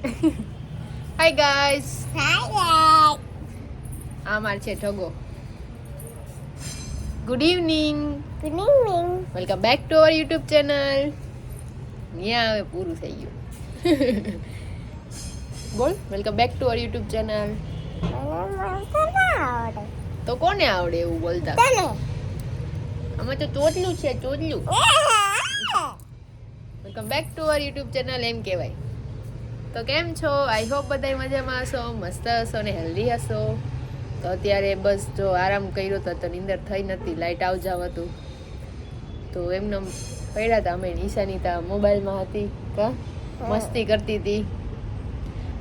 Hi guys hi આ માર છે ઠગો good evening good evening welcome back to our YouTube channel અહીંયા હવે પૂરું થઈ ગયું. બોલ welcome back to our YouTube channel તો કોને આવડે એવું બોલતા? અમે તો ચોટલું છે ચોટલું. Welcome back to our YouTube channel એમ કહેવાય. તો કેમ છો? આઈ હોપ બધા મજામાં હશો મસ્ત હશો ને હેલ્ધી હશો. તો અત્યારે બસ જો આરામ કર્યો તો તો નીંદર થઈ નથી લાઇટ આવ જાવ હતું. તો એમને પડ્યા હતા અમે નિશાની તા મોબાઈલમાં હતી કા? મસ્તી કરતી હતી.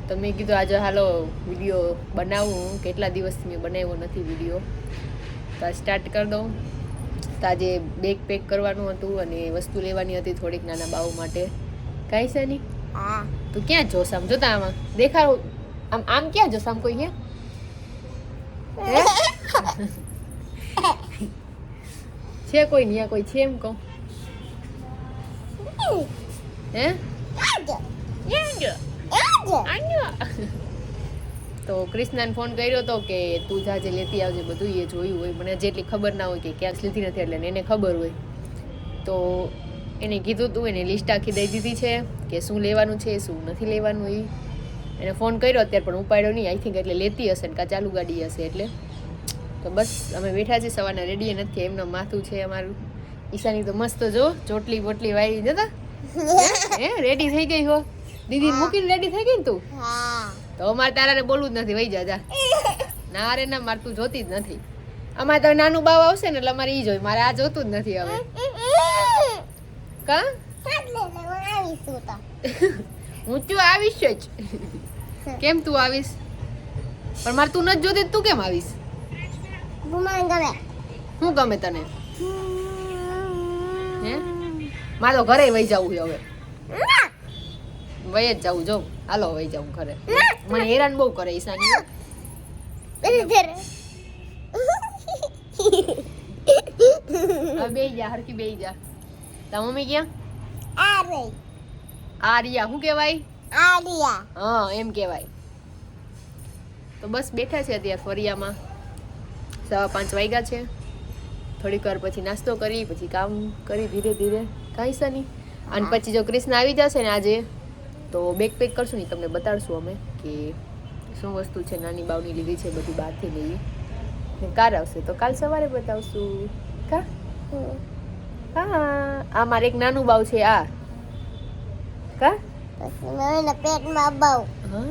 તો મેં કીધું આજે હાલો વીડિયો બનાવું. કેટલા દિવસથી મેં બનાવ્યો નથી વીડિયો. તો સ્ટાર્ટ કરી દઉં. તો આજે બેગ પેક કરવાનું હતું અને વસ્તુ લેવાની હતી થોડીક નાના બાવ માટે. કાંઈ છે નહીં? Ah, તું ક્યાં જોશ? આમ જોતા આમાં દેખાડો. આમ આમ ક્યાં જોશ? આમ કોઈ હે? હે? છે કોઈ નહીં કોઈ? છે એમ કહું. હે? તો કૃષ્ણાને ફોન કર્યો હતો કે તું જાજે લેતી આવજે બધું એ જોયું હોય. મને જેટલી ખબર ના હોય કે ક્યાંક લીધી નથી એટલે એને ખબર હોય. તો એને કીધું તું એને લિસ્ટ આખી દઈ દીધી છે કે શું લેવાનું છે શું નથી લેવાનું એ એને ફોન કર્યો અત્યારે પણ ઉપાડ્યો નહીં. આઈ થિંક એટલે લેતી હશે ને કાં ચાલુ ગાડી હશે એટલે. તો બસ અમે બેઠા છીએ સવારના રેડી નથી એમનો માથું છે અમારું. ઈશાની તો મસ્ત જો ચોટલી બોટલી વાળી જતા. હે? રેડી થઈ ગઈ હો? દીદી મૂકીને રેડી થઈ ગઈ ને તું? તો અમારે તારાને બોલવું જ નથી વહી જા જા. ના રે ના મારે તું જોતી જ નથી. અમારે તો નાનું બાવ આવશે ને એટલે અમારે એ જોઈ મારે આ જોતું જ નથી હવે. કા? હું તો. આવીશ જ. કેમ તું આવીશ? પણ મારે તું નથી જોતી તું કેમ આવીશ? શું ગમે. તને? હે? મારે તો ઘરે વહી જવું છે હવે. વહી જ જવું જો. હાલો વહી જવું ઘરે. મને હેરાન બહુ કરે ઈશાની બેહી જા હરકી બેહી જા. તા મમ્મી ક્યાં? આ રિયા શું કહેવાય? હા એમ કહેવાય. તો બસ બેઠા છે અત્યારે ફરિયામાં. સવા પાંચ વાગ્યા છે. થોડીક વાર પછી નાસ્તો કરી પછી કામ કરી ધીરે ધીરે. કાંઈ છે નહીં. અને પછી જો કૃષ્ણ આવી જશે ને આજે તો બેગ પેક કરશું ને તમને બતાડશું અમે કે શું વસ્તુ છે નાની બાવની લીધી છે બધી બહારથી લેવી ને કાર આવશે તો કાલ સવારે બતાવશું. કા? હા આ મારે એક નાનું બાવ છે આ. કા? પછી મને પેટમાં બાવ હા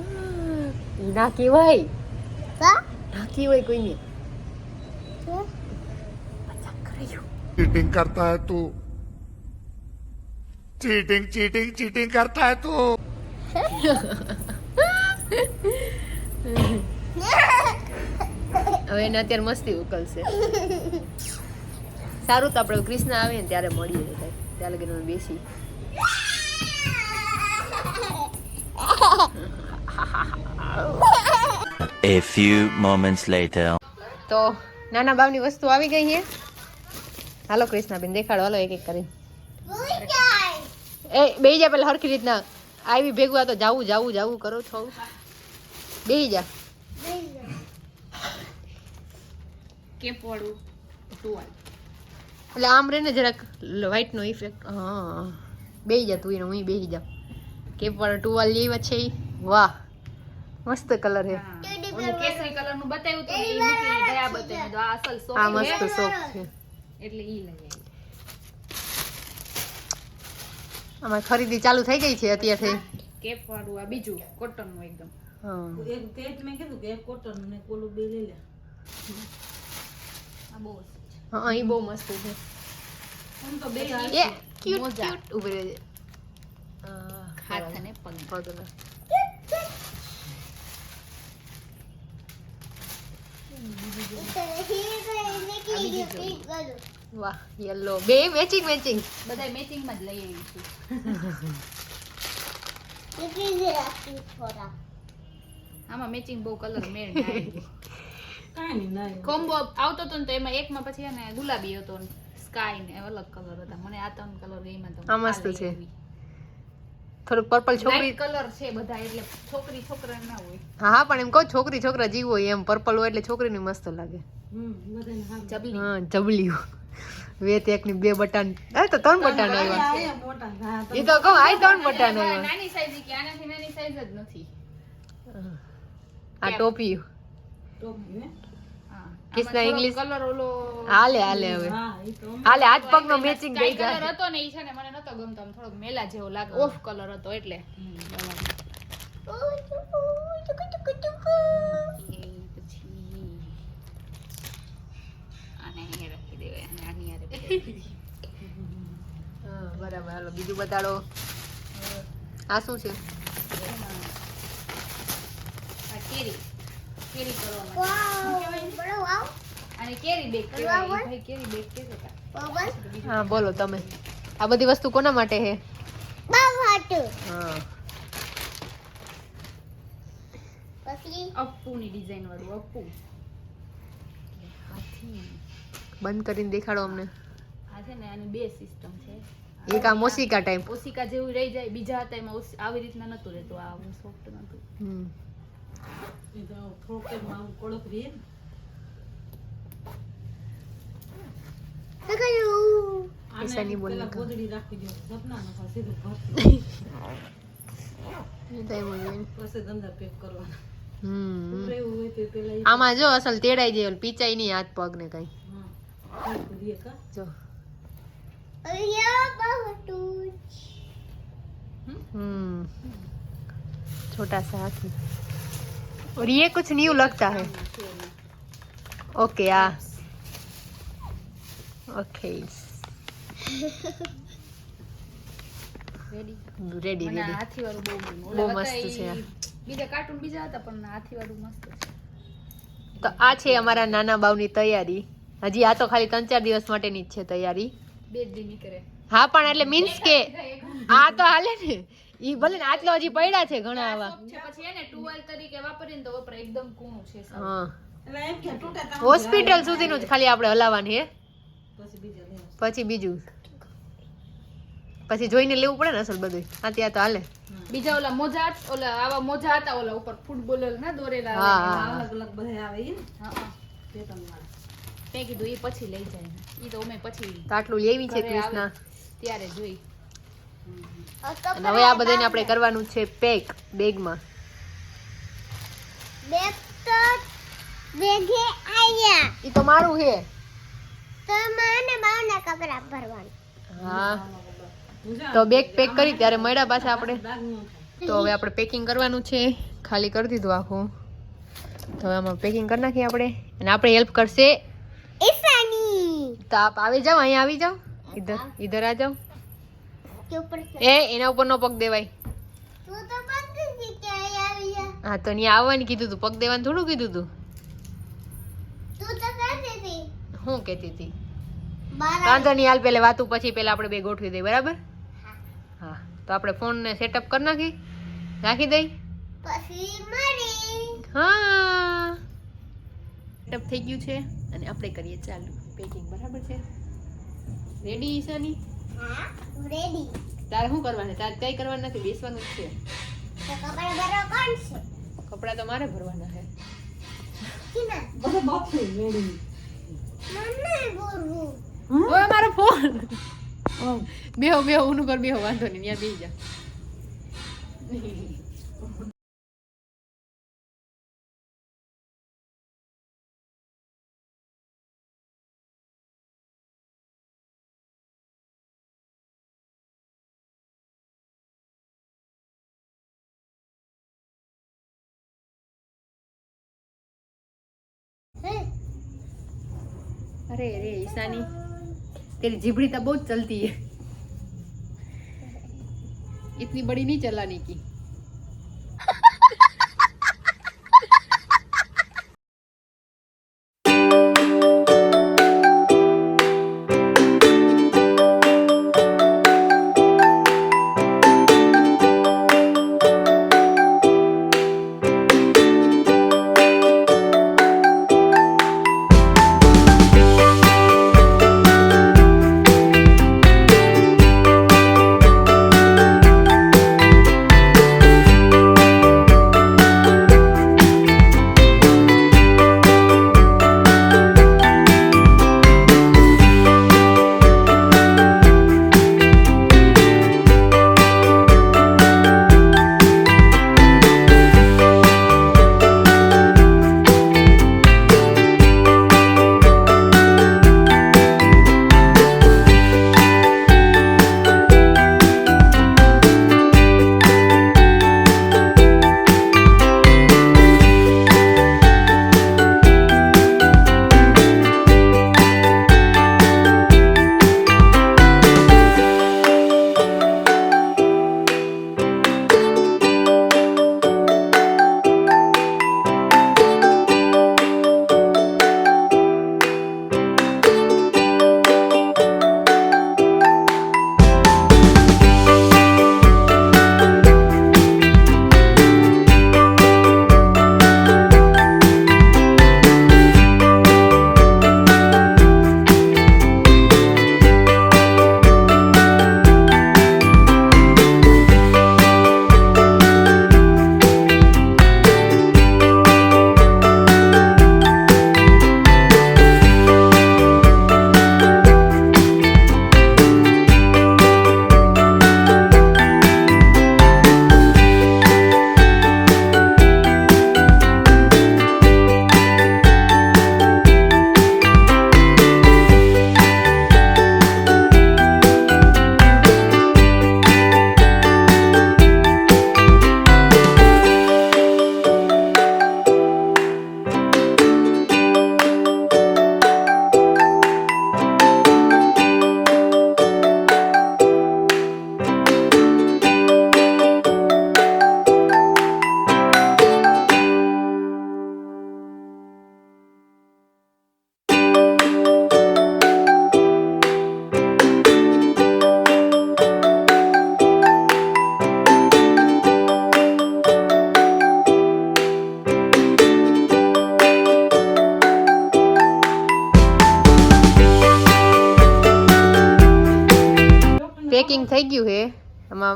ઈ ના કહેવાય. કા? ના કહેવાય કોઈને. ચીટિંગ કરતા હે તું. ચીટિંગ ચીટિંગ ચીટિંગ કરતા હે તું. હવે એને અત્યારે મસ્તી ઉકલશે. સારું તો આપણે કૃષ્ણ આવે ને ત્યારે મળીએ બધા. ત્યાં લગીને અમે બેસી. A few moments later. તો નાના બાવની વસ્તુ આવી ગઈ છે હાલો કૃષ્ણાબેન દેખાડો હાલો એક એક કરી. એ બે જા પેલા હરખી રીતના. આવી ભેગું તો જાવું જાવું જાવું કરો છો. બે જા. કે ટુવાલ એટલે આમ રહે ને જરાક વ્હાઈટનો ઇફેક્ટ હા. બેહી જા તું એને હું બેહી જા પણ ટુવાલ લેવા છે. વાહ. મસ્ત કલર હે કેસરી કલરનું બતાવ્યું તો એ ગયા બતાવ્યું તો આ અસલ સોફ આ મસ્ત સોફ છે. એટલે ઈ લઈ આવી. આમાં ખરીદી ચાલુ થઈ ગઈ છે અત્યારથી. કેપ વાળું આ બીજું કોટનનું એકદમ. હા. એક તેજ મેં કીધું કે કોટન ને કોલું બે લઈ લે. આ બહુ. હા અહીં બહુ મસ્ત છે. આમ તો બે એ ક્યુટ ક્યુટ ઊભી રહેજે આ, હાથ અને પગ. પગના. વાહ યલો. બે મેચિંગ મેચિંગ બધા મેચિંગમાં જ લઈ આવી છું. આમાં મેચિંગ બહુ કલર મેળ ના આવી. કાંઈ નહીં કોમ્બો આવતો હતો ને તો એમાં એકમાં પછી એને ગુલાબી હતો ને સ્કાય ને અલગ કલર હતા. મને આ ત્રણ કલર એમાં તો. આ મસ્ત છે. થોડું પર્પલ છોકરી કલર છે બધા એટલે છોકરી છોકરા ના હોય. હા હા પણ એમ કહો છોકરી છોકરા જીવ હોય એમ. પર્પલ હોય એટલે છોકરીની મસ્ત લાગે. હમ બધાને હાવ જબલી. હા જબલી. વેત એકની બે બટાન. હા તો ત્રણ બટાન આવ્યા. તો એ તો કહું આ ત્રણ બટાન આવ્યા. નાની સાઈઝ કે આનાથી નાની સાઈઝ જ નથી. આ ટોપી. ટોપી હા? કિસના ઇંગ્લિશ કલર ઓલો હાલે હાલે હવે. હાલે હાથ પગનો મેચિંગ ગઈ કલર હતો ને ઈ છે ને મને નતો ગમતો આમ થોડોક મેલા જેવો લાગે. ઓફ કલર હતો એટલે. બરાબર. હાલો બીજું બતાડો. આ શું છે? આ કેરી. કેરી કરવા અને કેરી બેક ભાઈ કેરી બેક કે હા બોલો તમે. આ બધી વસ્તુ કોના માટે છે બાવાટુ હા. પછી? અપ્પુની ડિઝાઇન વાળું અપ્પુ. હાથી. બંધ કરીને દેખાડો અમને. આ છે ને આની બે સિસ્ટમ છે. એક આ મોસિકા ટાઈમ મોસિકા જેવું રહી જાય બીજા હતા એમાં આવી રીતના નતું રહેતું આ સોફ્ટ નતું. હમ. એ તો ફ્રોકેમાં આમ કડક રહે ને. સગયું આને ઈશાની બોલ પેલા નાખો. ગોદડી રાખી દો સપના નખા સીધું ભરતું એ તો એમ જ હોય ને. પછી ધંધા પેક કરવાના હમ રહેવું હોય તો પેલા ઈ- આમાં જો અસલ તેડાઈ જાય ઓલું પીચાય નહીં હાથ પગ ને કઈ હા કઈ કરીએ કા જો અયા બાવાટુ हम्म छोटा सा हाथी और ये कुछ न्यू लगता है ओके आ ओके રેડી રેડી મને આ રેડી હાથી વાળું બહુ ગમ્યું બહુ ઓલા મસ્ત હતા છે આ. ઈ બીજા કાર્ટૂન બીજા હતા પણ આ હાથી વાળું મસ્ત છે તો આ છે અમારા નાના બાવની તૈયારી હજી આ તો ખાલી ત્રણ ચાર દિવસ માટેની જ છે તૈયારી બે જ દી નીકળે હા પણ એટલે મીન્સ કે આ તો હાલે ને ઈ ભલે ને આટલો હજી પડ્યા છે ઘણા આવા. પછી એને ટુવેલ તરીકે વાપરીને તો વપરાય એકદમ કૂણું છે હા. હોસ્પિટલ સુધીનું જ ખાલી આપણે હલાવવાની હે. પછી બીજા પછી બીજું. પછી જોઈને લેવું પડે ને અસલ બધું આ ત્યાં તો હાલે. બીજા ઓલા મોજા ઓલા આવા મોજા હતા ઓલા ઉપર ફૂટબોલર ના દોરેલા હા, હા. અલગ અલગ બધા આવે હા હા. તે મેં કીધું એ પછી લઈ જાય. એ તો અમે પછી તો આટલું લેવી છે કૃષ્ણ. ત્યારે જોઈ. અને હવે આ બધાને આપણે કરવાનું છે પેક બેગમાં. બેગ તો બેગે આયા. ઈ તો મારું છે. તો માને બાવના કપડા ભરવાનું. હા. તો બેગ પેક કરી ત્યારે મળ્યા પાછા આપણે. તો હવે આપણે પેકિંગ કરવાનું છે. ખાલી કરી દીધું આખું. તો હવે આમાં પેકિંગ કરી નાખીએ આપણે. અને આપણે હેલ્પ કરશે. ઈશાની. તો આપ આવી જાઓ અહીંયા આવી જાઓ. ઇધર ઇધર આ જાઓ. એ એના ઉપર નો પગ દેવાય. હા તો ત્યાં આવવાનું કીધું તું. પગ દેવાનું થોડું કીધું તું. તું તો કહેતી હતી. હું કહેતી હતી? વાંધો નહીં હાલ પેલે વાતું પછી પેલા આપણે બે ગોઠવી દઈએ બરાબર? હા. તો આપણે ફોનને સેટઅપ કરી નાખી. રાખી દઈ. હા. સેટઅપ થઈ ગયું છે અને આપણે કરીએ ચાલુ. પેકિંગ બરાબર છે? રેડી ઈશાની હા રેડી તારે શું કરવાનું? છે તારે કઈ કરવાનું નથી બેસવાનું જ છે. તો કપડા ભરવા કોણ છે? કપડાં તો મારે ભરવાના છે. કિના? બધું બાપુ રેડી મને બોલવું ઓય મારો ફોન બેહો બેહો ઉનું કર બેહો વાંધો નહીં ત્યાં બેહી જા. अरे अरे ईशानी तेरी जिबड़ी तो बहुत चलती है इतनी बड़ी नहीं चलाने की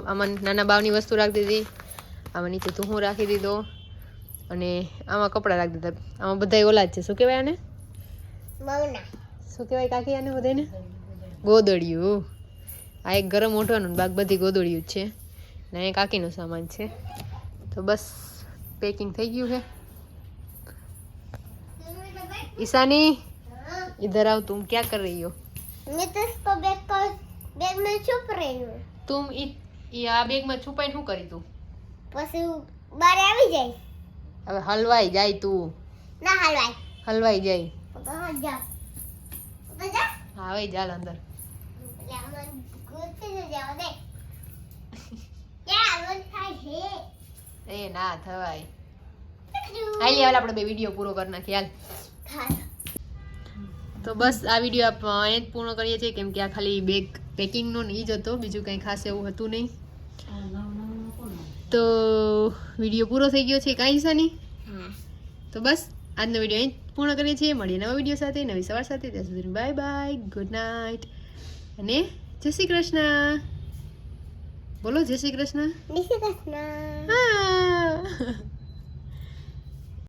આમાં આમાં નાના બાવની વસ્તુ રાખી દીધી આમાં નીચે તું હું રાખી દીધો અને આમાં કપડાં રાખી દીધા આમાં બધા ઓલા જ છે શું કહેવાય આને મૌના શું કહેવાય કાકી આને બધાને ગોદડિયું આ એક ગરમ ઓઢવાનું બાગ બધી ગોદડિયું જ છે ને અહીંયા કાકીનો સામાન છે તો બસ પેકિંગ થઈ ગયું છે ईशानी इधर आओ तुम क्या कर रही हो मैं तो इसको बैग को बैग में छुप रही हूँ तुम इ, इ આ બેગમાં છુપાઈને શું કરી તું? પછી બારે આવી જાય હવે હલવાઈ જાય તું. ના હલવાઈ હલવાઈ જાય. હવે ચાલ અંદર એ ના થવાય. હાલી હાલ આપણે બે વીડિયો પૂરો કરી નાખીએ હાલ. તો બસ આ વીડિયો આપણે અહીં જ પૂર્ણ કરીએ છીએ કેમ કે આ ખાલી બેગ પેકિંગનો ને જ હતો બીજું કંઈ ખાસ એવું હતું નહીં. તો વીડિયો પૂરો થઈ ગયો છે કાંઈ હિસાની તો બસ આજનો વીડિયો અહીં પૂર્ણ કરીએ છીએ. મળીએ નવા વીડિયો સાથે નવી સવાર સાથે. ત્યાં સુધી બાય બાય ગુડ નાઇટ. અને જય શ્રી કૃષ્ણ. બોલો જય શ્રી કૃષ્ણ. હા.